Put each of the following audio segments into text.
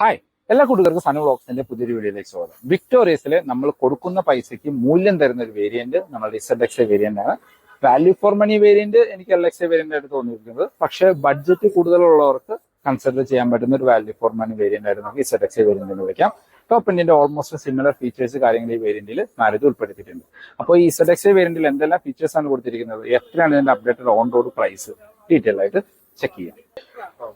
Hi എല്ലാ കൂട്ടുകാർക്കും സനു ബ്ലോക്സിന്റെ പുതിയൊരു വീഡിയോയിലേക്ക് സ്വാഗതം. വിക്ടോറിയസിലെ നമ്മൾ കൊടുക്കുന്ന പൈസയ്ക്ക് മൂല്യം തരുന്ന ഒരു വേരിയന്റ് നമ്മുടെ ഇസഡ് എക്സ് വേരിയന്റ് ആണ്. വാല്യൂ ഫോർ മണി വേരിയന്റ് എനിക്ക് എൽ എക്സ് വേരിയന്റ് ആയിട്ട് തോന്നിയിരിക്കുന്നത്. പക്ഷേ ബഡ്ജറ്റ് കൂടുതലുള്ളവർക്ക് കൺസിഡർ ചെയ്യാൻ പറ്റുന്ന ഒരു വാല്യൂ ഫോർ മണി വേരിയന്റ് ആയിട്ട് നമുക്ക് ഇസഡ് എക്സ് വേരിയന്റ് എന്ന് വിളിക്കാം. ടോപ്പ് എൻഡിന്റെ ഓൾമോസ്റ്റ് സിമിലർ ഫീച്ചേഴ്സ് കാര്യങ്ങൾ ഈ വേരിയന്റിൽ മാരുതി ഉൾപ്പെടുത്തിയിട്ടുണ്ട്. അപ്പോൾ ഈ ഇസഡ് വേരിയന്റിൽ എന്തെല്ലാം ഫീച്ചേഴ്സ് ആണ് കൊടുത്തിരിക്കുന്നത്? എത്രയാണ് ഇതിന്റെ updated on road price detail ആയിട്ട് ചെക്ക് ചെയ്യാം.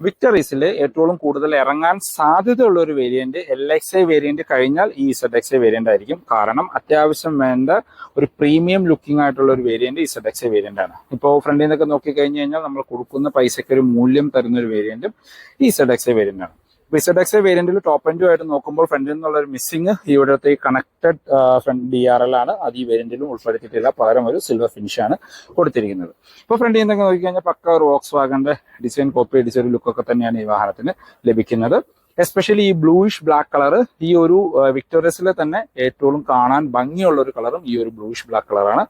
വിക്ടറീസിൽ ഏറ്റവും കൂടുതൽ ഇറങ്ങാൻ സാധ്യതയുള്ള ഒരു variant L X I variant കഴിഞ്ഞാൽ ഈ ഇസഡ് എക്സ് ഐ വേരിയന്റ് ആയിരിക്കും. കാരണം അത്യാവശ്യം വേണ്ട ഒരു പ്രീമിയം ലുക്കിംഗ് ആയിട്ടുള്ള ഒരു variant Z X I variant ആണ്. ഇപ്പോൾ ഫ്രണ്ടിൽ നിന്നൊക്കെ നോക്കി കഴിഞ്ഞു കഴിഞ്ഞാൽ നമ്മൾ കൊടുക്കുന്ന പൈസയ്ക്ക് ഒരു മൂല്യം തരുന്ന ഒരു വേരിയന്റും ഈ ഇസഡ് എക്സ് ഐ വേരിയന്റ് ആണ്. ഇസഡ് എക്സ് വേരിയന്റിൽ ടോപ്പ് എൻഡും ആയിട്ട് നോക്കുമ്പോൾ ഫ്രണ്ടിൽ നിന്നുള്ള ഒരു മിസ്സിംഗ് ഇവിടുത്തെ connected front D R L ആണ്. അത് ഈ വേരിയന്റിലും ഉൾപ്പെടുത്തിയിട്ടില്ല. പകരം ഒരു സിൽവർ ഫിനിഷ് ആണ് കൊടുത്തിരിക്കുന്നത്. ഇപ്പോൾ ഫ്രണ്ടിൽ നിന്നൊക്കെ നോക്കിക്കഴിഞ്ഞാൽ പക്ക ഒരു വോക്സ് വാഗന്റെ ഡിസൈൻ കോപ്പി അടിച്ച ഒരു ലുക്കൊക്കെ തന്നെയാണ് ഈ വാഹനത്തിന് ലഭിക്കുന്നത്. എസ്പെഷ്യലി ഈ ബ്ലൂയിഷ് ബ്ലാക്ക് കളർ ഈ ഒരു വിക്ടോറിയസിലെ തന്നെ ഏറ്റവും കാണാൻ ഭംഗിയുള്ള ഒരു കളറും ഈ ഒരു ബ്ലൂയിഷ് ബ്ലാക്ക് കളറാണ്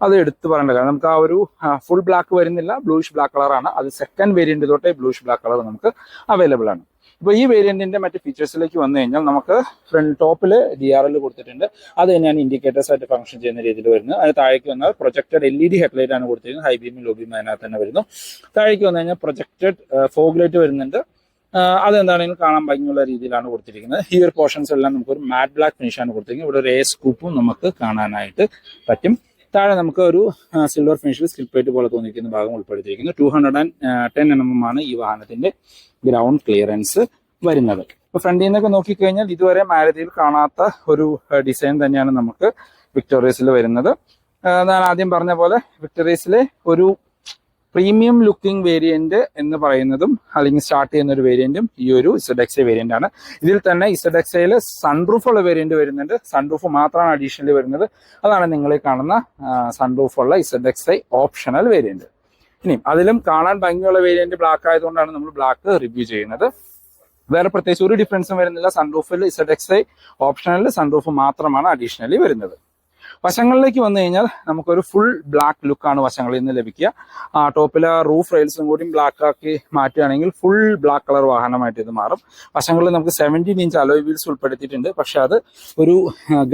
അത് എടുത്തു പറയേണ്ട കാരണം നമുക്ക് ആ ഒരു ഫുൾ ബ്ലാക്ക് വരുന്നില്ല. ബ്ലൂയിഷ് ബ്ലാക്ക് കളറാണ് അത് സെക്കൻഡ് വേരിയന്റ് തൊട്ടേ ബ്ലൂയിഷ് ബ്ലാക്ക് കളർ നമുക്ക് അവൈലബിൾ ആണ്. ഇപ്പോൾ ഈ വേരിയന്റിന്റെ മറ്റ് ഫീച്ചേഴ്സിലേക്ക് വന്നു കഴിഞ്ഞാൽ നമുക്ക് ഫ്രണ്ട് ടോപ്പിൽ ഡി ആർ എൽ കൊടുത്തിട്ടുണ്ട്. അത് തന്നെയാണ് ഇൻഡിക്കേറ്റേഴ്സ് ആയിട്ട് ഫംഗ്ഷൻ ചെയ്യുന്ന രീതിയിൽ വരുന്നത്. അതിന് താഴേക്ക് വന്നാൽ projected L E D headlight ആണ് കൊടുത്തിരിക്കുന്നത്. ഹൈ ബീമും ലോ ബീമും അതിനകത്ത് തന്നെ വരുന്നു. താഴേക്ക് വന്നു കഴിഞ്ഞാൽ പ്രൊജക്റ്റഡ് ഫോഗ് ലൈറ്റ് വരുന്നുണ്ട്. അതെന്താണെങ്കിലും കാണാൻ ഭംഗിയുള്ള രീതിയിലാണ് കൊടുത്തിരിക്കുന്നത്. ഈ ഒരു പോർഷൻസ് എല്ലാം നമുക്ക് ഒരു മാറ്റ് ബ്ലാക്ക് ഫിനിഷാണ് കൊടുത്തിരിക്കുന്നത്. ഇവിടെ ഒരു എ സ്കൂപ്പും നമുക്ക് കാണാനായിട്ട് പറ്റും. താഴെ നമുക്ക് ഒരു സിൽവർ ഫിനിഷിൽ സ്കിൽപ്പേറ്റ് പോലെ തോന്നിയിരിക്കുന്ന ഭാഗം ഉൾപ്പെടുത്തിയിരിക്കുന്നു. Two hundred and ten M M ആണ് ഈ വാഹനത്തിന്റെ ഗ്രൗണ്ട് ക്ലിയറൻസ് വരുന്നത്. ഇപ്പൊ ഫ്രണ്ടിൽ നിന്നൊക്കെ നോക്കിക്കഴിഞ്ഞാൽ ഇതുവരെ മാരുതിയിൽ കാണാത്ത ഒരു ഡിസൈൻ തന്നെയാണ് നമുക്ക് വിക്ടോറിയസിൽ വരുന്നത്. ഞാൻ ആദ്യം പറഞ്ഞ പോലെ വിക്ടോറിയസിലെ ഒരു പ്രീമിയം ലുക്കിംഗ് വേരിയന്റ് എന്ന് പറയുന്നതും അല്ലെങ്കിൽ സ്റ്റാർട്ട് ചെയ്യുന്ന ഒരു വേരിയന്റും ഈ ഒരു ഇസഡ് എക്സ് വേരിയന്റ് ആണ് ഇതിൽ തന്നെ ഇസഡ് എക്സയിൽ സൺറൂഫ് ഉള്ള വേരിയന്റ് വരുന്നുണ്ട്. സൺറൂഫ് മാത്രമാണ് അഡീഷണലി വരുന്നത്. അതാണ് നിങ്ങൾ കാണുന്ന സൺറൂഫ് ഉള്ള Z X I optional variant. ഇനി അതിലും കാണാൻ ഭംഗിയുള്ള വേരിയന്റ് ബ്ലാക്ക് ആയതുകൊണ്ടാണ് നമ്മൾ ബ്ലാക്ക് റിവ്യൂ ചെയ്യുന്നത്. വേറെ പ്രത്യേകിച്ച് ഒരു ഡിഫറൻസും വരുന്നില്ല. സൺറൂഫിൽ ഇസഡ് എക്സ് ഐ ഓപ്ഷണലിൽ സൺറൂഫ് മാത്രമാണ് അഡീഷണലി വരുന്നത്. വശങ്ങളിലേക്ക് വന്നു കഴിഞ്ഞാൽ നമുക്കൊരു ഫുൾ ബ്ലാക്ക് ലുക്കാണ് വശങ്ങളിൽ നിന്ന് ലഭിക്കുക. ആ ടോപ്പിലെ റൂഫ് റെയിൽസും കൂടി ബ്ലാക്ക് ആക്കി മാറ്റുകയാണെങ്കിൽ ഫുൾ ബ്ലാക്ക് കളർ വാഹനമായിട്ട് ഇത് മാറും. വശങ്ങളിൽ നമുക്ക് സെവന്റീൻ ഇഞ്ച് അലോയ് വീൽസ് ഉൾപ്പെടുത്തിയിട്ടുണ്ട്. പക്ഷേ അത് ഒരു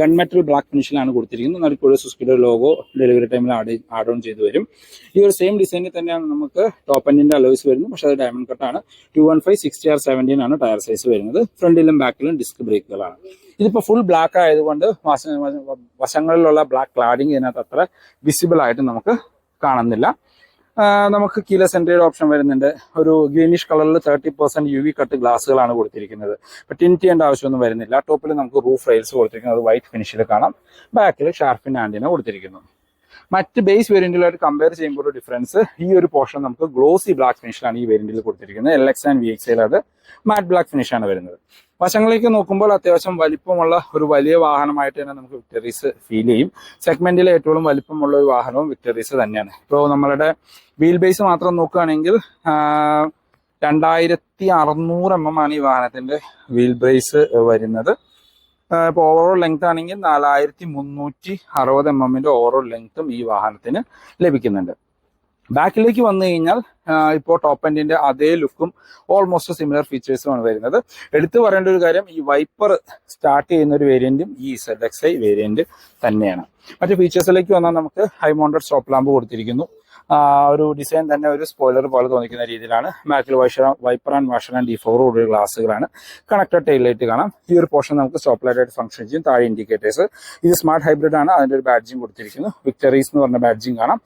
ഗൺ മെറ്റൽ ബ്ലാക്ക് ഫിനിഷിലാണ് കൊടുത്തിരിക്കുന്നത്. നടുക്കൂടെ സുസ്കിയുടെ ലോഗോ ഡെലിവറി ടൈമിൽ ആഡ് ആഡ് ഓൺ ചെയ്ത് വരും. ഈ ഒരു സെയിം ഡിസൈനിൽ തന്നെയാണ് നമുക്ക് ടോപ്പ് എൻഡിന്റെ അലോയ്സ് വരുന്നത്. പക്ഷേ അത് diamond കട്ടാണ് two one five sixty R seventeen ആണ് ടയർ സൈസ് വരുന്നത്. ഫ്രണ്ടിലും ബാക്കിലും ഡിസ്ക് ബ്രേക്കുകളാണ് ഇതിപ്പോൾ ഫുൾ ബ്ലാക്ക് ആയതുകൊണ്ട് വശ വശങ്ങളിലുള്ള ബ്ലാക്ക് ക്ലാഡിങ് ഇതിനകത്ത് അത്ര വിസിബിൾ ആയിട്ട് നമുക്ക് കാണുന്നില്ല. നമുക്ക് കീല സെൻട്രയുടെ ഓപ്ഷൻ വരുന്നുണ്ട്. ഒരു ഗ്രീനിഷ് കളറിൽ thirty percent U V cut ഗ്ലാസ്സുകളാണ് കൊടുത്തിരിക്കുന്നത്. ഇപ്പം ടിൻ ആവശ്യമൊന്നും വരുന്നില്ല. ടോപ്പിൽ നമുക്ക് റൂഫ് റെയിൽസ് കൊടുത്തിരിക്കുന്നത് വൈറ്റ് ഫിനിഷിൽ കാണാം. ബാക്കിൽ ഷാർപ്പിൻ ആൻഡിനെ കൊടുത്തിരിക്കുന്നു. മറ്റ് ബേസ് വേരിയന്റുകളായിട്ട് കമ്പയർ ചെയ്യുമ്പോൾ ഒരു ഡിഫറൻസ് ഈ ഒരു പോർഷൻ നമുക്ക് ഗ്ലോസി ബ്ലാക്ക് ഫിനിഷിലാണ് ഈ വേരിയന്റിൽ കൊടുത്തിരിക്കുന്നത്. L X and V X അത് മാറ്റ് ബ്ലാക്ക് ഫിനിഷാണ് വരുന്നത്. വശങ്ങളിലേക്ക് നോക്കുമ്പോൾ അത്യാവശ്യം വലിപ്പമുള്ള ഒരു വലിയ വാഹനമായിട്ട് തന്നെ നമുക്ക് വിക്ടറീസ് ഫീൽ ചെയ്യും. സെഗ്മെന്റിലെ ഏറ്റവും വലിപ്പമുള്ള ഒരു വാഹനവും വിക്ടറീസ് തന്നെയാണ്. ഇപ്പോൾ നമ്മളുടെ വീൽ ബേസ് മാത്രം നോക്കുകയാണെങ്കിൽ രണ്ടായിരത്തി അറുന്നൂറ് എം എം ആണ് ഈ വാഹനത്തിന്റെ വീൽ ബേസ് വരുന്നത് ഇപ്പോൾ ഓവറോൾ ലെങ്ത് ആണെങ്കിൽ നാലായിരത്തി മുന്നൂറ്റി അറുപത് എം എമ്മിന്റെ ഓവറോൾ ലെങ്ത്തും ഈ വാഹനത്തിന് ലഭിക്കുന്നുണ്ട്. ബാക്കിലേക്ക് വന്നു കഴിഞ്ഞാൽ ഇപ്പോൾ ടോപ്പ് എൻഡിന്റെ അതേ ലുക്കും ഓൾമോസ്റ്റ് സിമിലർ ഫീച്ചേഴ്സുമാണ് വരുന്നത്. എടുത്തു പറയേണ്ട ഒരു കാര്യം ഈ വൈപ്പർ സ്റ്റാർട്ട് ചെയ്യുന്ന ഒരു വേരിയന്റും ഈ സെഡ് എക്സ് ഐ വേരിയന്റ് തന്നെയാണ്. മറ്റു ഫീച്ചേഴ്സിലേക്ക് വന്നാൽ നമുക്ക് ഹൈ മൗണ്ടഡ് സ്റ്റോപ്പ് ലാമ്പ് കൊടുത്തിരിക്കുന്നു. ഒരു ഡിസൈൻ തന്നെ ഒരു സ്പോയിലർ പോലെ തോന്നിക്കുന്ന രീതിയിലാണ്. ബാക്കിൽ Vaisha wiper and washer and D ഒരു ഗ്ലാസ്സുകളാണ് കണക്റ്റഡ് ടൈൽ ലൈറ്റ് കാണാം. ഈ ഒരു പോർഷൻ നമുക്ക് സ്റ്റോപ്പ് ലൈറ്റ് ആയിട്ട് ഫംഗ്ഷൻ ചെയ്യും. താഴെ ഇൻഡിക്കേറ്റേഴ്സ് ഇത് സ്മാർട്ട് ഹൈബ്രിഡ് ആണ്. അതിന്റെ ഒരു ബാഡ്ജിങ് കൊടുത്തിരിക്കുന്നു. വിക്ടറീസ് എന്ന് പറഞ്ഞ ബാഡ്ജിങ് കാണാം.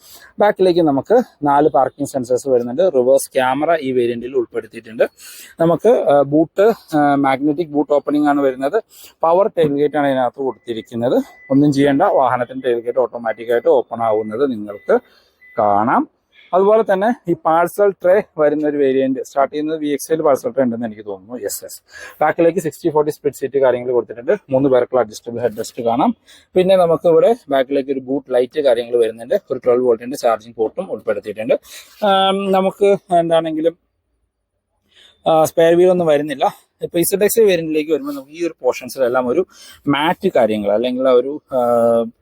ബാക്കിലേക്ക് നമുക്ക് നാല് പാർക്കിംഗ് സെൻസേഴ്സ് വരുന്നുണ്ട്. റിവേഴ്സ് ക്യാമറ ഈ വേരിയന്റിൽ ഉൾപ്പെടുത്തിയിട്ടുണ്ട്. നമുക്ക് ബൂട്ട് മാഗ്നറ്റിക് ബൂട്ട് ഓപ്പണിംഗ് ആണ് വരുന്നത്. പവർ ടൈൽ ഗേറ്റ് ആണ് ഇതിനകത്ത് കൊടുത്തിരിക്കുന്നത്. ഒന്നും ചെയ്യേണ്ട. വാഹനത്തിന്റെ ടൈൽ ഗേറ്റ് ഓട്ടോമാറ്റിക്കായിട്ട് ഓപ്പൺ ആവുന്നത് നിങ്ങൾക്ക് കാണാം. അതുപോലെ തന്നെ ഈ പാഴ്സൽ ട്രേ വരുന്ന ഒരു വേരിയന്റ് സ്റ്റാർട്ട് ചെയ്യുന്നത് വി എക്സ് പാഴ്സൽ ട്രേ ഉണ്ടെന്ന് എനിക്ക് തോന്നുന്നു. എസ് എസ് ബാക്കിലേക്ക് സിക്സ്റ്റി ഫോർട്ടി സ്പ്ലിറ്റ് സീറ്റ് കാര്യങ്ങൾ കൊടുത്തിട്ടുണ്ട്. മൂന്ന് പേർക്കുള്ള അഡ്ജസ്റ്റബിൾ ഹെഡ് റെസ്റ്റ് കാണാം. പിന്നെ നമുക്ക് ഇവിടെ ബാക്കിലേക്ക് ഒരു ബൂട്ട് ലൈറ്റ് കാര്യങ്ങൾ വരുന്നുണ്ട്. ഒരു ട്വൽവ് വോൾട്ടിന്റെ ചാർജിങ് പോർട്ടും ഉൾപ്പെടുത്തിയിട്ടുണ്ട്. നമുക്ക് എന്താണെങ്കിലും സ്പെയർ വീൽ ഒന്നും വരുന്നില്ല. ഇപ്പൊ ഇസഡ് എക്സ് വേരിയന്റിലേക്ക് വരുമ്പോൾ നമുക്ക് ഈ ഒരു പോർഷൻസിലെല്ലാം ഒരു മാറ്റ് കാര്യങ്ങൾ അല്ലെങ്കിൽ ഒരു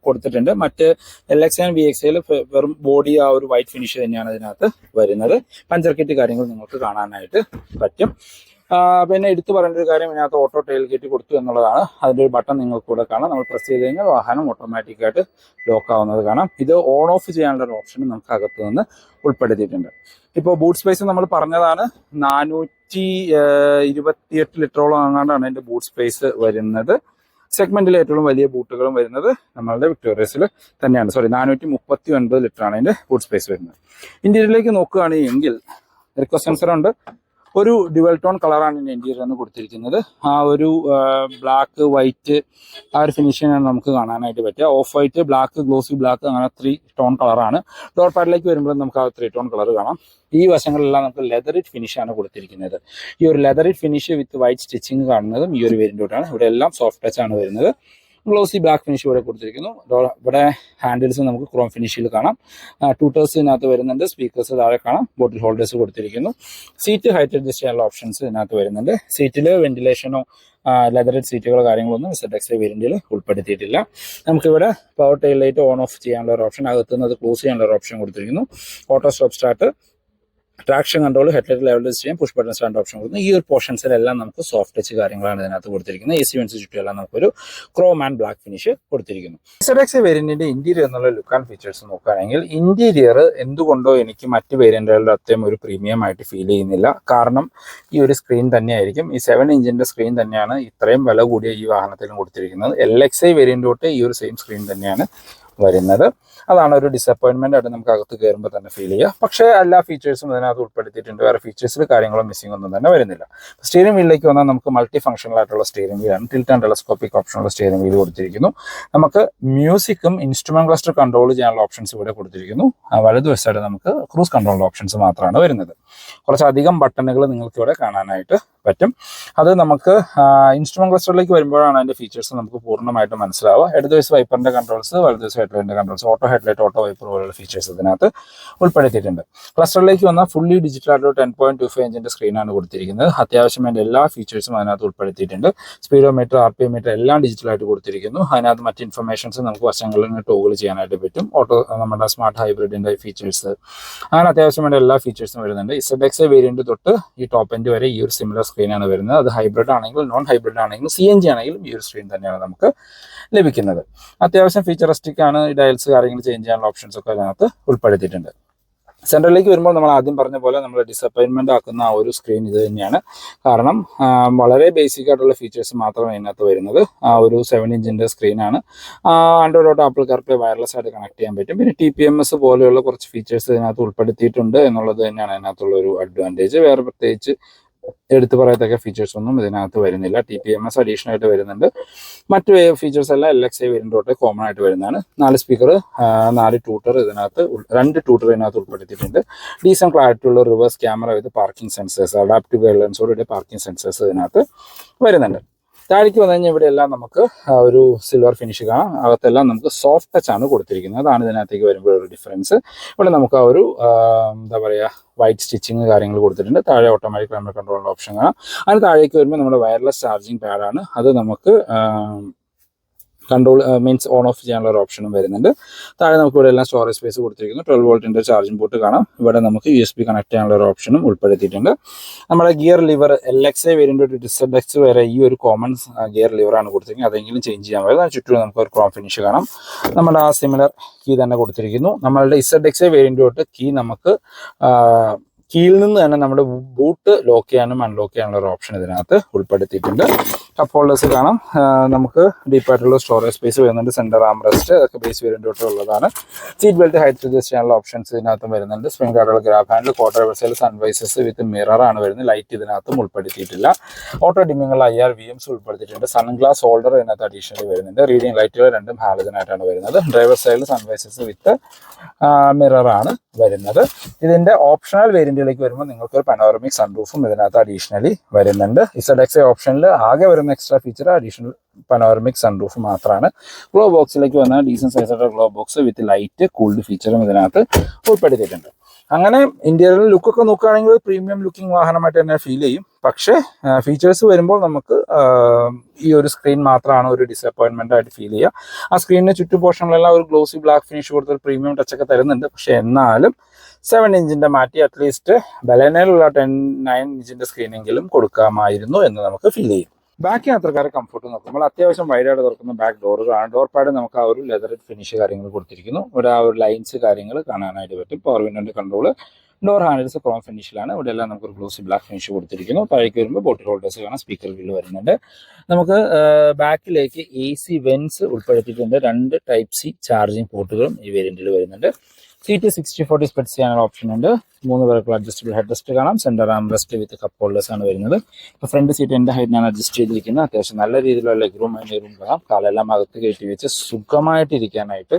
കൊടുത്തിട്ടുണ്ട്. മറ്റ് L X and V X വെറും ബോഡി ആ ഒരു വൈറ്റ് ഫിനിഷ് തന്നെയാണ് അതിനകത്ത് വരുന്നത്. പഞ്ചർ കിറ്റ് കാര്യങ്ങൾ നിങ്ങൾക്ക് കാണാനായിട്ട് പറ്റും. പിന്നെ എടുത്തു പറയേണ്ട ഒരു കാര്യം ഇതിനകത്ത് ഓട്ടോ ടൈൽ ഗേറ്റ് കൊടുത്തു എന്നുള്ളതാണ്. അതിന്റെ ഒരു ബട്ടൺ നിങ്ങൾക്ക് കൂടെ കാണാം. നമ്മൾ പ്രസ് ചെയ്ത് കഴിഞ്ഞാൽ വാഹനം ഓട്ടോമാറ്റിക് ആയിട്ട് ലോക്ക് ആവുന്നത് കാണാം. ഇത് ഓൺ ഓഫ് ചെയ്യാനുള്ള ഒരു ഓപ്ഷൻ നമുക്ക് അകത്ത് നിന്ന് ഉൾപ്പെടുത്തിയിട്ടുണ്ട്. ഇപ്പോൾ ബൂട്ട് സ്പേസ് നമ്മൾ പറഞ്ഞതാണ് നാനൂറ്റി ഇരുപത്തിയെട്ട് ലിറ്ററോളം അങ്ങാണ്ടാണ് അതിന്റെ ബൂട്ട് സ്പേസ് വരുന്നത്. സെഗ്മെന്റിൽ ഏറ്റവും വലിയ ബൂട്ടുകളും വരുന്നത് നമ്മളുടെ വിക്ടോറിയസിൽ തന്നെയാണ്. സോറി നാനൂറ്റി മുപ്പത്തി ഒൻപത് ലിറ്റർ ആണ് അതിന്റെ ബൂട്ട് സ്പേസ് വരുന്നത് ഇന്ത്യയിലേക്ക് നോക്കുകയാണെങ്കിൽ റിക്വസ്റ്റ് സെൻസർ ഉണ്ട്. ഒരു ഡ്യുവൽ ടോൺ കളറാണ് ഇതിന്റെ എന്ന് കൊടുത്തിരിക്കുന്നത്. ആ ഒരു ബ്ലാക്ക് വൈറ്റ് ആ ഒരു ഫിനിഷിങ്ങാണ് നമുക്ക് കാണാനായിട്ട് പറ്റുക. Off white black glossy black അങ്ങനെ ത്രീ ടോൺ കളറാണ് ഡോർ പാഡിലേക്ക് വരുമ്പോൾ നമുക്ക് ആ ത്രീ ടോൺ കളർ കാണാം. ഈ വശങ്ങളിലെല്ലാം നമുക്ക് ലെതറിറ്റ് ഫിനിഷാണ് കൊടുത്തിരിക്കുന്നത്. ഈ ഒരു leatherette finish with white stitching കാണുന്നതും ഈ ഒരു വേരിയന്റോട്ടാണ് ഇവിടെ എല്ലാം സോഫ്റ്റ് ടച്ച് ആണ് വരുന്നത്. ഗ്ലോസി ബ്ലാക്ക് ഫിനിഷ് ഇവിടെ കൊടുത്തിരിക്കുന്നു. ഇവിടെ ഹാൻഡിൽസ് നമുക്ക് ക്രോം ഫിനിഷിൽ കാണാം. ടൂട്ടേഴ്സ് ഇതിനകത്ത് വരുന്നുണ്ട്. സ്പീക്കേഴ്സ് താഴെ കാണാം. ബോട്ടിൽ ഹോൾഡേഴ്സ് കൊടുത്തിരിക്കുന്നു. സീറ്റ് ഹൈറ്റ് അഡ്ജസ്റ്റ് ചെയ്യാനുള്ള ഓപ്ഷൻസ് ഇതിനകത്ത് വരുന്നുണ്ട്. സീറ്റിൽ വെന്റിലേഷനോ ലെതറഡ് സീറ്റുകളോ കാര്യങ്ങളൊന്നും ഇസഡ് എക്സ് വേരിയന്റിൽ ഉൾപ്പെടുത്തിയിട്ടില്ല. നമുക്കിവിടെ power tail light on off ചെയ്യാനുള്ള ഒരു ഓപ്ഷൻ അകത്തുനിന്ന് അത് ക്ലോസ് ചെയ്യാനുള്ള ഒരു ഓപ്ഷൻ കൊടുത്തിരിക്കുന്നു. Auto stop start traction control headlight ലെവലിൽ ചെയ്യാം പുഷ് ബട്ടൺ സ്റ്റാൻഡ് ഓപ്ഷൻ കൊടുക്കുന്നു. ഈ ഒരു പോർഷൻസിലെല്ലാം നമുക്ക് സോഫ്റ്റ് ടച്ച് കാര്യങ്ങളാണ് ഇതിനകത്ത് കൊടുത്തിരിക്കുന്നത്. എ സി വൺസ് ചുറ്റുമെല്ലാം നമുക്കൊരു ക്രോം ആൻഡ് ബ്ലാക്ക് ഫിനിഷ് കൊടുത്തിരിക്കുന്നു. എക്സ് വേരിയന്റിന്റെ ഇന്റീരിയർ എന്നുള്ള ലുക്ക് ആൻഡ് ഫീച്ചേഴ്സ് നോക്കുകയാണെങ്കിൽ ഇന്റീരിയർ എന്തുകൊണ്ടോ എനിക്ക് മറ്റ് വേരിയന്റുകളുടെ അത്രയും ഒരു പ്രീമിയം ആയിട്ട് ഫീൽ ചെയ്യുന്നില്ല. കാരണം ഈ ഒരു സ്ക്രീൻ തന്നെയായിരിക്കും. ഈ സെവൻ ഇഞ്ചിന്റെ സ്ക്രീൻ തന്നെയാണ് ഇത്രയും വില കൂടിയ ഈ വാഹനത്തിലും കൊടുത്തിരിക്കുന്നത്. എൽ എക്സ് ഐ വേരിയന്റ് തൊട്ട് ഈ ഒരു സെയിം സ്ക്രീൻ തന്നെയാണ് വരുന്നത്. അതാണ് ഒരു ഡിസപ്പോയിന്റ്മെന്റ് ആയിട്ട് നമുക്ക് അകത്ത് കയറുമ്പോൾ തന്നെ ഫീൽ ചെയ്യുക. പക്ഷേ എല്ലാ ഫീച്ചേഴ്സും ഇതിനകത്ത് ഉൾപ്പെടുത്തിയിട്ടുണ്ട്. വേറെ ഫീച്ചേഴ്സിൽ കാര്യങ്ങളോ മിസ്സിംഗ് ഒന്നും തന്നെ വരുന്നില്ല. സ്റ്റിയറിംഗ് വീലിലേക്ക് വന്നാൽ നമുക്ക് മൾട്ടി ഫംഗ്ഷണൽ ആയിട്ടുള്ള സ്റ്റിയറിംഗ് വീലാണ് ടിൽറ്റ് ആൻഡ് ടെലസ്കോപ്പിക് ഓപ്ഷനുള്ള സ്റ്റിയറിംഗ് വീൽ കൊടുത്തിരിക്കുന്നു. നമുക്ക് മ്യൂസിക്കും ഇൻസ്ട്രുമെന്റ് ക്ലസ്റ്റർ കൺട്രോൾ ചെയ്യാനുള്ള ഓപ്ഷൻസ് ഇവിടെ കൊടുത്തിരിക്കുന്നു. ആ വലതുവശമായിട്ട് നമുക്ക് ക്രൂസ് കൺട്രോളിന്റെ ഓപ്ഷൻസ് മാത്രമാണ് വരുന്നത്. കുറച്ചധികം ബട്ടണുകൾ നിങ്ങൾക്ക് ഇവിടെ കാണാനായിട്ട് പറ്റും. അത് നമുക്ക് ഇൻസ്ട്രുമെന്റ് ക്ലസ്റ്ററിലേക്ക് വരുമ്പോഴാണ് അതിന്റെ ഫീച്ചേഴ്സ് നമുക്ക് പൂർണമായിട്ട് മനസ്സിലാവുക. ഇടതുവശം വൈപ്പറിന്റെ കൺട്രോൾസ് വലതുവശം ഹെഡ്ലൈറ്റിന്റെ controls auto headlight auto wiper പോലുള്ള ഫീച്ചേഴ്സ് ഇതിനകത്ത് ഉൾപ്പെടുത്തിയിട്ടുണ്ട്. ക്ലസ്റ്ററിലേക്ക് വന്ന ഫുള്ളി ഡിജിറ്റൽ ആയിട്ടുള്ള ടെൻ പോയിന്റ് ടു ഫൈവ് ഇഞ്ചിന്റെ സ്ക്രീനാണ് കൊടുത്തിരിക്കുന്നത്. അത്യാവശ്യം വേണ്ട എല്ലാ ഫീച്ചേഴ്സും അതിനകത്ത് ഉൾപ്പെടുത്തിയിട്ടുണ്ട്. സ്പീഡോമീറ്റർ ആർ പി മീറ്റർ എല്ലാം ഡിജിറ്റലായിട്ട് കൊടുത്തിരിക്കുന്നു. അതിനകത്ത് മറ്റ് ഇൻഫർമേഷൻസ് നമുക്ക് വശങ്ങളിൽ നിന്ന് ടോഗിൾ ചെയ്യാനായിട്ട് പറ്റും. ഓട്ടോ നമ്മുടെ സ്മാർട്ട് ഹൈബ്രിഡിന്റെ ഫീച്ചേഴ്സ് അങ്ങനെ അത്യാവശ്യം വേണ്ട എല്ലാ ഫീച്ചേഴ്സും വരുന്നുണ്ട്. ഇസഡ് എക്സ് വേരിയന്റ് തൊട്ട് ഈ ടോപ്പ് എൻഡ് വരെ ഈ ഒരു സിമിലർ സ്ക്രീനാണ് വരുന്നത്. അത് ഹൈബ്രിഡ് ആണെങ്കിലും നോൺ ഹൈബ്രിഡ് ആണെങ്കിലും സി എൻ ജി ആണെങ്കിലും ഈ ഒരു സ്ക്രീൻ തന്നെയാണ് നമുക്ക് ലഭിക്കുന്നത്. അത്യാവശ്യം ഫീച്ചറിസ്റ്റിക് ആണ്. ഈ ഡയൽസ് കാര്യങ്ങൾ ചേഞ്ച് ചെയ്യാനുള്ള ഓപ്ഷൻസ് ഒക്കെ അതിനകത്ത് ഉൾപ്പെടുത്തിയിട്ടുണ്ട്. സെൻട്രലിലേക്ക് വരുമ്പോൾ നമ്മൾ ആദ്യം പറഞ്ഞ പോലെ നമ്മൾ ഡിസപ്പോയിൻമെന്റ് ആക്കുന്ന ആ ഒരു സ്ക്രീൻ ഇത് തന്നെയാണ്. കാരണം വളരെ ബേസിക് ആയിട്ടുള്ള ഫീച്ചേഴ്സ് മാത്രമേ ഇതിനകത്ത് വരുന്നത്. ആ ഒരു സെവൻ ഇഞ്ചിന്റെ സ്ക്രീനാണ് Android Auto Apple CarPlay wireless ആയിട്ട് കണക്ട് ചെയ്യാൻ പറ്റും. പിന്നെ ടി പി എം എസ് പോലെയുള്ള കുറച്ച് ഫീച്ചേഴ്സ് ഇതിനകത്ത് ഉൾപ്പെടുത്തിയിട്ടുണ്ട് എന്നുള്ളത് തന്നെയാണ് അതിനകത്തുള്ള ഒരു അഡ്വാന്റേജ് വേറെ പ്രത്യേകിച്ച് എടുത്തു പറയത്തക്ക ഫീച്ചേഴ്സ് ഒന്നും ഇതിനകത്ത് വരുന്നില്ല. T P M S additional ആയിട്ട് വരുന്നുണ്ട്. മറ്റു ഫീച്ചേഴ്സ് എല്ലാം എൽ എക്സ് ഐ കോമൺ ആയിട്ട് വരുന്നതാണ്. നാല് സ്പീക്കർ നാല് ട്യൂട്ടർ ഇതിനകത്ത് രണ്ട് ട്യൂട്ടർ ഇതിനകത്ത് ഉൾപ്പെടുത്തിയിട്ടുണ്ട്. ഡീസൻ ക്ലാരിറ്റി ഉള്ള reverse camera with parking sensors adaptive ലെൻസോടെ parking sensors ഇതിനകത്ത് വരുന്നുണ്ട്. താഴേക്ക് വന്നു കഴിഞ്ഞാൽ ഇവിടെ എല്ലാം നമുക്ക് ഒരു സിൽവർ ഫിനിഷ് കാണാം. അകത്തെല്ലാം നമുക്ക് സോഫ്റ്റ് ടച്ച് ആണ് കൊടുത്തിരിക്കുന്നത്. അതാണ് ഇതിനകത്തേക്ക് വരുമ്പോൾ ഒരു ഡിഫറൻസ് ഇവിടെ നമുക്ക് ആ ഒരു എന്താ പറയുക വൈറ്റ് സ്റ്റിച്ചിങ് കാര്യങ്ങൾ കൊടുത്തിട്ടുണ്ട്. താഴെ ഓട്ടോമാറ്റിക് ക്ലൈമറ്റ് കൺട്രോളിന്റെ ഓപ്ഷൻ കാണാം. അതിന് താഴേക്ക് വരുമ്പോൾ നമ്മുടെ വയർലെസ് ചാർജിങ് പാഡാണ് അത് നമുക്ക് കൺട്രോൾ മീൻസ് ഓൺ ഓഫ് ചെയ്യാനുള്ള ഒരു ഓപ്ഷനും വരുന്നുണ്ട്. താഴെ നമുക്ക് ഇവിടെ എല്ലാം സ്റ്റോറേജ് സ്പേസ് കൊടുത്തിരിക്കുന്നു. ട്വൽവ് വോൾട്ടിന്റെ ചാർജിംഗ് പോർട്ട് കാണാം. ഇവിടെ നമുക്ക് യു എസ് ബി കണക്ട് ചെയ്യാനുള്ള ഒരു ഓപ്ഷനും ഉൾപ്പെടുത്തിയിട്ടുണ്ട്. നമ്മുടെ gear lever L X I variant Z X വരെ ഈ ഒരു കോമൺ ഗിയർ ലിവറാണ് കൊടുത്തിരിക്കുന്നത്. അതെങ്കിലും ചേഞ്ച് ചെയ്യാൻ പറ്റും ചുറ്റും നമുക്ക് ഒരു ക്രോം ഫിനിഷ് കാണാം. നമ്മുടെ ആ സിമിലർ കീ തന്നെ കൊടുത്തിരിക്കുന്നു. നമ്മളുടെ ഇസഡ് എക്സ് ഐ വേരിയന്റ് തൊട്ട് കീ നമുക്ക് കീയിൽ നിന്ന് തന്നെ നമ്മുടെ ബൂട്ട് ലോക്ക് ചെയ്യാനും അൺലോക്ക് ചെയ്യാനുള്ള ഒരു ഓപ്ഷൻ ഇതിനകത്ത് ഉൾപ്പെടുത്തിയിട്ടുണ്ട്. കപ്പ് ഹോൾഡേഴ്സ് കാണാം. നമുക്ക് ഡീപ്പായിട്ടുള്ള സ്റ്റോറേജ് സ്പേസ് വരുന്നുണ്ട്. സെന്റർ ആംറസ്റ്റ് അതൊക്കെ ബേസ് വേരിയന്റ് തൊട്ടുള്ളതാണ് സീറ്റ് ബെൽറ്റ് ഹൈറ്റ് അഡ്ജസ്റ്റ് ചെയ്യാനുള്ള ഓപ്ഷൻസ് ഇതിനകത്തും വരുന്നുണ്ട്. സ്പ്രിംഗ് കാർഡുകൾ ഗ്രാഫ് ഹാൻഡിൽ ക്വാർട്ടർ വെസൽ സൺവൈസസ് വിത്ത് മിറർ ആണ് വരുന്നത്. ലൈറ്റ് ഇതിനകത്തും ഉൾപ്പെടുത്തിയിട്ടില്ല. ഓട്ടോ ഡിമ്മിങ്ങൾ ഐ ആർ വി എംസ് ഉൾപ്പെടുത്തിയിട്ടുണ്ട്. സൺ ഗ്ലാസ് ഹോൾഡർ ഇതിനകത്ത് അഡീഷണലി വരുന്നുണ്ട്. റീഡിംഗ് ലൈറ്റുകൾ രണ്ടും ഹാലജനായിട്ടാണ് വരുന്നത്. ഡ്രൈവർ സൈഡിൽ സൺവൈസസ് വിത്ത് മിററാണ് വരുന്നത്. ഇതിന്റെ ഓപ്ഷണൽ വേരിയന്റിലേക്ക് വരുമ്പോൾ നിങ്ങൾക്ക് ഒരു പനോറമിക് സൺറൂഫും ഇതിനകത്ത് അഡീഷണലി വരുന്നുണ്ട്. ഇസഡ് എക്സ് ഓപ്ഷനിൽ ആകെ വരുന്ന extra feature additional panoramic sunroof മാത്രമാണ് ഗ്ലോ ബോക്സിലേക്ക് വന്നാൽ ഡീസൻ സൈസുള്ള glove box with light cooled ഫീച്ചറും ഇതിനകത്ത് ഉൾപ്പെടുത്തിയിട്ടുണ്ട്. അങ്ങനെ ഇന്ത്യയിലെ ലുക്കൊക്കെ നോക്കുകയാണെങ്കിൽ പ്രീമിയം ലുക്കിംഗ് വാഹനമായിട്ട് തന്നെ ഫീൽ ചെയ്യും. പക്ഷേ ഫീച്ചേഴ്സ് വരുമ്പോൾ നമുക്ക് ഈ ഒരു സ്ക്രീൻ മാത്രമാണ് ഒരു ഡിസപ്പോയിൻമെന്റ് ആയിട്ട് ഫീൽ ചെയ്യുക. ആ സ്ക്രീനിന് ചുറ്റു പോർഷനിലെല്ലാം ഒരു ഗ്ലോസി ബ്ലാക്ക് ഫിനിഷ് കൊടുത്ത് ഒരു പ്രീമിയം ടച്ച് ഒക്കെ തരുന്നുണ്ട്. പക്ഷേ എന്നാലും സെവൻ ഇഞ്ചിന്റെ മാറ്റി അറ്റ്ലീസ്റ്റ് ബലനയിലുള്ള ടെൻ നയൻ ഇഞ്ചിന്റെ സ്ക്രീനെങ്കിലും കൊടുക്കാമായിരുന്നു എന്ന് നമുക്ക് ഫീൽ ചെയ്യും. ബാക്ക് യാത്രക്കാരെ കംഫർട്ട് നോക്കുമ്പോൾ അത്യാവശ്യം വൈഡായിട്ട് തുറക്കുന്ന ബാക്ക് ഡോറുകളാണ് ഡോർ പാഡ് നമുക്ക് ആ ഒരു ലെതർ ഫിനിഷ് കാര്യങ്ങൾ കൊടുത്തിരിക്കുന്നു. ഒരു ആ ഒരു ലൈൻസ് കാര്യങ്ങൾ കാണാനായിട്ട് പറ്റും. പവർ വിൻഡോന്റെ കൺട്രോൾ ഡോർ ഹാൻഡിൽസ് ക്രോം ഫിനിഷിലാണ് ഇവിടെ എല്ലാം നമുക്ക് ഗ്ലോസി ബ്ലാക്ക് ഫിനിഷ് കൊടുത്തിരിക്കുന്നു. താഴേക്ക് വരുമ്പോൾ ബോട്ടിൽ ഹോൾഡേഴ്സ് കാണാം സ്പീക്കർ വീൽ വരുന്നുണ്ട്. നമുക്ക് ബാക്കിലേക്ക് എ സി വെൻസ് ഉൾപ്പെടുത്തിയിട്ടുണ്ട്. രണ്ട് ടൈപ്പ് സി ചാർജിങ് പോർട്ടുകളും ഈ വേരിയന്റിൽ വരുന്നുണ്ട്. സീറ്റ് സിക്സ്റ്റി ഫോർട്ടി സ്പെഡ് ചെയ്യാനുള്ള ഓപ്ഷൻ ഉണ്ട്. മൂന്ന് പേർക്കുള്ള അഡ്ജസ്റ്റബിൾ ഹെഡ് റെസ്റ്റ് കാണാം. Centre arm rest with cup holders ആണ് വരുന്നത്. ഇപ്പോൾ ഫ്രണ്ട് സീറ്റ് എന്റെ ഹൈറ്റിനാണ് അഡ്ജസ്റ്റ് ചെയ്തിരിക്കുന്നത്. അത്യാവശ്യം നല്ല രീതിയിലുള്ള ലെഗ് റൂം റൂം കാണാം. കാലെല്ലാം അകത്ത് കയറ്റി വെച്ച് സുഖമായിട്ട് ഇരിക്കാനായിട്ട്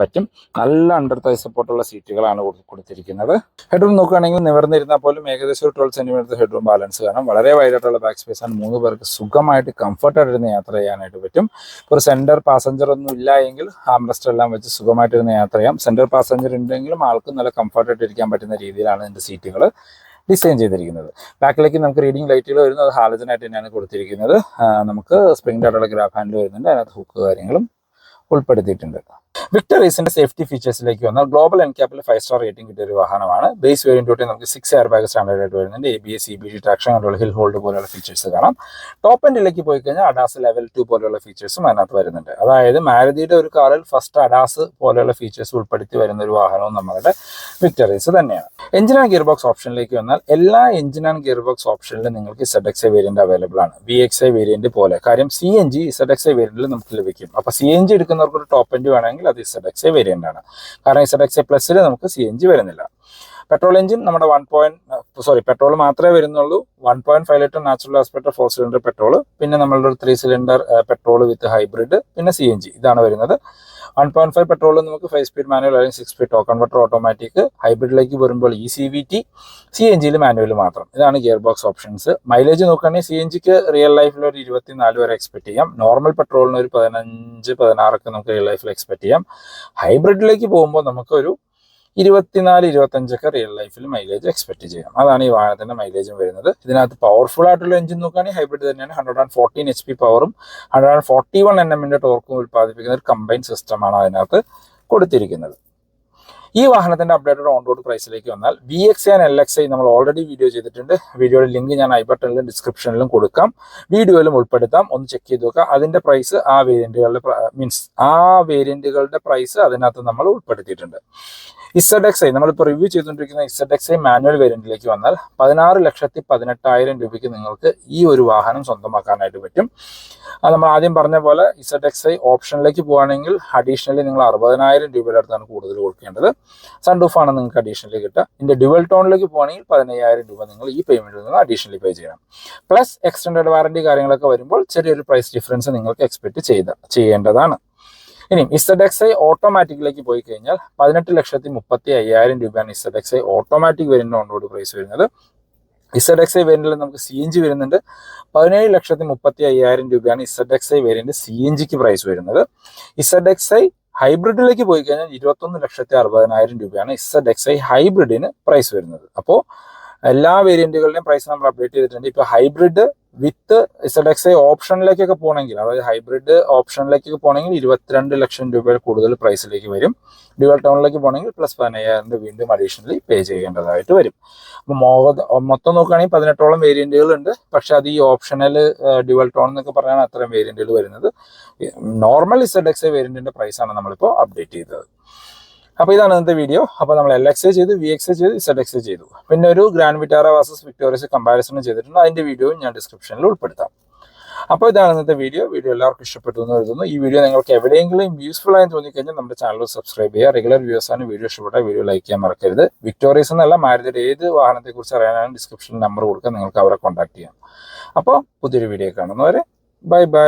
പറ്റും. നല്ല അണ്ടർ തൈ സപ്പോർട്ടുള്ള സീറ്റുകളാണ് കൊടുത്തിരിക്കുന്നത്. ഹെഡ്റൂം നോക്കുകയാണെങ്കിൽ നിവർന്നിരുന്നാൽ പോലും ഏകദേശം ഒരു ട്വൽവ് സെന്റിമീറ്റർ ഹെഡ്റൂം ബാലൻസ് കാണാം. വളരെ വൈഡായിട്ടുള്ള ബാക്ക് സ്പേസ് ആണ്. മൂന്ന് പേർക്ക് സുഖമായിട്ട് കംഫർട്ടായിട്ടിരുന്ന് യാത്ര ചെയ്യാനായിട്ട് പറ്റും. ഒരു സെന്റർ പാസഞ്ചർ ഒന്നും ഇല്ല എങ്കിൽ ഹാംറസ്റ്റ് എല്ലാം വെച്ച് സുഖമായിട്ടിരുന്ന് യാത്ര ചെയ്യാം. സെന്റർ പാസഞ്ചർ ഉണ്ടെങ്കിലും ആൾക്ക് നല്ല കംഫർട്ടായിട്ട് ഇരിക്കാൻ പറ്റുന്ന രീതിയിലാണ് ഇതിന്റെ സീറ്റുകൾ ഡിസൈൻ ചെയ്തിരിക്കുന്നത്. ബാക്കിലേക്ക് നമുക്ക് റീഡിംഗ് ലൈറ്റുകൾ വരുന്നത് ഹാലജനായിട്ട് തന്നെയാണ് കൊടുത്തിരിക്കുന്നത്. നമുക്ക് സ്പ്രിംഗ് ഡോട്ടുള്ള ഗ്രാഫ് ഹാൻഡിൽ വരുന്നുണ്ട്. അതിനകത്ത് ഹുക്ക് കാര്യങ്ങളും ഉൾപ്പെടുത്തിയിട്ടുണ്ട്. വിക്ടർ റേസിന്റെ സേഫ്റ്റി ഫീച്ചേഴ്സിലേക്ക് വന്നാൽ ഗ്ലോബൽ എൻക്യാപ്പിൽ ഫൈവ് സ്റ്റാർ റേറ്റിംഗ് കിട്ടിയ ഒരു വാഹനമാണ്. ബേസ് വേരിയന്റ് നമുക്ക് സിക്സ് എയർ ബാഗ് സ്റ്റാൻഡേർഡ് ആയിട്ട് വരുന്നുണ്ട്. A B S C B D traction control hill hold പോലെയുള്ള ഫീച്ചേഴ്സ് കാണാം. ടോപ്പ് എൻഡിലേക്ക് പോയി കഴിഞ്ഞാൽ അഡാസ് ലെവൽ ടു പോലെയുള്ള ഫീച്ചേഴ്സും അതിനകത്ത് വരുന്നുണ്ട്. അതായത് മാരുതിയുടെ ഒരു കാറിൽ ഫസ്റ്റ് അഡാസ് പോലെയുള്ള ഫീച്ചേഴ്സ് ഉൾപ്പെടുത്തി വരുന്ന ഒരു വാഹനവും നമ്മളുടെ വിക്ടർ റേസ് തന്നെയാണ്. എഞ്ചിൻ ആൻഡ് ഗിയർ ബോക്സ് ഓപ്ഷനിലേക്ക് വന്നാൽ എല്ലാ എഞ്ചിൻ ആൻഡ് ഗിയർ ബോക്സ് ഓപ്ഷനിലും നിങ്ങൾക്ക് Z X I variant available ആണ്. വി എക്സ് ഐ വേരിയന്റ് പോലെ. കാര്യം C N G Z X I വേരിയന്റിൽ നമുക്ക് ലഭിക്കും. അപ്പൊ സി എൻ ജി എടുക്കുന്നവർക്ക് ഒരു ടോപ്പ് എൻഡ് വേണമെങ്കിൽ അത് ഇസഡ് എക്സ് എ വേരിയന്റ് ആണ്. കാരണം ഇസഡ് എക്സ് എ പ്ലസ്സിൽ നമുക്ക് സി എൻ ജി വരുന്നില്ല. പെട്രോൾ എഞ്ചിൻ നമ്മുടെ വൺ പോയിന്റ് സോറി പെട്രോൾ മാത്രമേ വരുന്നുള്ളൂ. One point five litre natural aspirated four cylinder petrol പിന്നെ നമ്മളുടെ ഒരു three cylinder petrol with hybrid പിന്നെ സി എൻ ജി ഇതാണ് വരുന്നത്. വൺ പോയിന്റ് ഫൈവ് പെട്രോൾ നമുക്ക് ഫൈവ് സ്പീഡ് മാനുവൽ അല്ലെങ്കിൽ സിക്സ് സ്പീഡ് ടോ കൺവെർട്ടർ ഓട്ടോമാറ്റിക് ഹൈബ്രിഡിലേക്ക് വരുമ്പോൾ E C V T C N ജിയിൽ മാനുവൽ മാത്രം. ഇതാണ് ഗിയർ ബോക്സ് ഓപ്ഷൻസ് മൈലേജ് നോക്കുകയാണെങ്കിൽ സി എൻ ജിക്ക് റിയൽ ലൈഫിൽ ഒരു ഇരുപത്തിനാല് വരെ എക്സ്പെക്ട് ചെയ്യാം. നോർമൽ പെട്രോളിന് ഒരു പതിനഞ്ച് പതിനാറൊക്കെ നമുക്ക് റിയൽ ലൈഫിൽ എക്സ്പെക്ട് ചെയ്യാം. ഹൈബ്രിഡിലേക്ക് പോകുമ്പോൾ നമുക്ക് ഒരു ഇരുപത്തിനാല് ഇരുപത്തഞ്ചൊക്കെ റിയൽ ലൈഫിൽ മൈലേജ് എക്സ്പെക്ട് ചെയ്യാം. അതാണ് ഈ വാഹനത്തിന്റെ മൈലേജും വരുന്നത്. ഇതിനകത്ത് പവർഫുൾ ആയിട്ടുള്ള എഞ്ചിൻ നോക്കുകയാണെങ്കിൽ ഹൈബ്രിഡ് തന്നെയാണ്. Hundred and fourteen H P പവറും hundred and forty one N എമ്മിന്റെ ടോർക്കും ഉൽപ്പാദിപ്പിക്കുന്ന ഒരു കമ്പൈൻ സിസ്റ്റമാണ് അതിനകത്ത് കൊടുത്തിരിക്കുന്നത്. ഈ വാഹനത്തിന്റെ അപ്ഡേറ്റഡ് ഓൺ റോഡ് പ്രൈസിലേക്ക് വന്നാൽ V X and L X I നമ്മൾ ഓൾറെഡി വീഡിയോ ചെയ്തിട്ടുണ്ട്. വീഡിയോയുടെ ലിങ്ക് ഞാൻ ഐ ബട്ടണിലും ഡിസ്ക്രിപ്ഷനിലും കൊടുക്കാം. വീഡിയോയിലും ഉൾപ്പെടുത്താം. ഒന്ന് ചെക്ക് ചെയ്ത് നോക്കുക അതിന്റെ പ്രൈസ് ആ വേരിയന്റുകളുടെ മീൻസ് ആ വേരിയന്റുകളുടെ പ്രൈസ് അതിനകത്ത് നമ്മൾ ഉൾപ്പെടുത്തിയിട്ടുണ്ട്. ഇസഡ് എക്സ് ഐ നമ്മളിപ്പോൾ റിവ്യൂ ചെയ്തുകൊണ്ടിരിക്കുന്ന ഇസഡ് എക്സ് ഐ മാനുവൽ വേരിയന്റിലേക്ക് വന്നാൽ പതിനാറ് ലക്ഷത്തി പതിനെട്ടായിരം രൂപയ്ക്ക് നിങ്ങൾക്ക് ഈ ഒരു വാഹനം സ്വന്തമാക്കാനായിട്ട് പറ്റും. അത് നമ്മൾ ആദ്യം പറഞ്ഞ പോലെ ഇസഡ് എക്സ് ഐ ഓപ്ഷനിലേക്ക് പോകുകയാണെങ്കിൽ അഡീഷണലി നിങ്ങൾ അറുപതിനായിരം രൂപയുടെ അടുത്താണ് കൂടുതൽ കൊടുക്കേണ്ടത്. സൺഡൂഫ് ആണ് നിങ്ങൾക്ക് അഡീഷണലി കിട്ടുക. ഇതിന്റെ ഡ്യുവൽ ടോണിലേക്ക് പോകുകയാണെങ്കിൽ പതിനയ്യായിരം രൂപ നിങ്ങൾ ഈ പേയ്മെന്റിൽ നിന്ന് അഡീഷണലി പേ ചെയ്യണം. പ്ലസ് എക്സ്റ്റൻഡ് വാറണ്ടി കാര്യങ്ങളൊക്കെ വരുമ്പോൾ ചെറിയൊരു പ്രൈസ് ഡിഫറൻസ് നിങ്ങൾക്ക് എക്സ്പെക്ട് ചെയ്ത ചെയ്യേണ്ടതാണ്. ഇനി ഇസഡ് എക്സ് ഐ ഓട്ടോമാറ്റിക്കിലേക്ക് പോയി കഴിഞ്ഞാൽ പതിനെട്ട് ലക്ഷത്തി മുപ്പത്തി അയ്യായിരം രൂപയാണ് ഇസഡ് എക്സ് ഐ ഓട്ടോമാറ്റിക് വരുന്ന ഓൺറോഡ് പ്രൈസ് വരുന്നത്. ഇസഡ് എക്സ് ഐ വേരിയന്റിൽ നമുക്ക് സി എൻ ജി വരുന്നുണ്ട്. പതിനേഴ് ലക്ഷത്തി മുപ്പത്തി അയ്യായിരം രൂപയാണ് Z X I variant C N ജിക്ക് പ്രൈസ് വരുന്നത്. ഇസഡ് എക്സ് ഐ ഹൈബ്രിഡിലേക്ക് പോയി കഴിഞ്ഞാൽ ഇരുപത്തൊന്ന് ലക്ഷത്തി അറുപതിനായിരം രൂപയാണ് ഇസഡ് എക്സ് ഐ ഹൈബ്രിഡിന് പ്രൈസ് വരുന്നത്. അപ്പോൾ എല്ലാ വേരിയന്റുകളുടെയും പ്രൈസ് നമ്മൾ അപ്ഡേറ്റ് ചെയ്തിട്ടുണ്ട്. ഇപ്പോൾ hybrid with Z X I ഓപ്ഷനിലേക്കൊക്കെ പോകണമെങ്കിൽ അതായത് ഹൈബ്രിഡ് ഓപ്ഷനിലേക്കൊക്കെ പോകണമെങ്കിൽ ഇരുപത്തിരണ്ട് ലക്ഷം രൂപയിൽ കൂടുതൽ പ്രൈസിലേക്ക് വരും. ഡ്യുവൽ ടൗണിലേക്ക് പോകണമെങ്കിൽ പ്ലസ് പതിനയ്യായിരം രൂപ വീണ്ടും അഡീഷണലി പേ ചെയ്യേണ്ടതായിട്ട് വരും. അപ്പോൾ മൊത്തം നോക്കുകയാണെങ്കിൽ പതിനെട്ടോളം വേരിയന്റുകൾ ഉണ്ട്. പക്ഷെ അത് ഈ ഓപ്ഷനിൽ ഡ്യുവൽ ടോൺ എന്നൊക്കെ പറഞ്ഞാണ് അത്രയും വേരിയന്റുകൾ വരുന്നത്. നോർമൽ ഇസഡ് എക്സ് ഐ വേരിയന്റിന്റെ പ്രൈസാണ് നമ്മളിപ്പോൾ അപ്ഡേറ്റ് ചെയ്തത്. അപ്പോൾ ഇതാണ് ഇന്നത്തെ വീഡിയോ അപ്പോൾ നമ്മൾ എൽ എക്സ് ചെയ്തു വി എക്സ് ചെയ്തു ഇസഡ് എക്സ് ചെയ്തു. പിന്നെ ഒരു Grand Vitara versus Victoris comparison ചെയ്തിട്ടുണ്ട്. അതിന്റെ വീഡിയോയും ഞാൻ ഡിസ്ക്രിപ്ഷനിൽ ഉൾപ്പെടുത്താം. അപ്പോൾ ഇതാണ് ഇന്നത്തെ വീഡിയോ വീഡിയോ എല്ലാവർക്കും ഇഷ്ടപ്പെട്ടു എന്ന് കരുതുന്നു. ഈ വീഡിയോ നിങ്ങൾക്ക് എവിടെയെങ്കിലും യൂസ്ഫുൾ ആയി തോന്നിക്കഴിഞ്ഞാൽ നമ്മുടെ ചാനൽ സബ്സ്ക്രൈബ് ചെയ്യുക. റെഗുലർ വ്യൂസ് ആണ്. വീഡിയോ ഇഷ്ടപ്പെട്ട വീഡിയോ ലൈക്ക് ചെയ്യാൻ മറക്കരുത്. വിക്ടോറിയസ് എന്നല്ല മാരുതിയുടെ ഏത് വാഹനത്തെക്കുറിച്ച് അറിയാനാണ് ഡിസ്ക്രിപ്ഷനിൽ നമ്പർ കൊടുക്കുക. നിങ്ങൾക്ക് അവരെ കോൺടാക്ട് ചെയ്യാം. അപ്പോൾ പുതിയൊരു വീഡിയോ കാണുന്നവരെ ബൈ ബൈ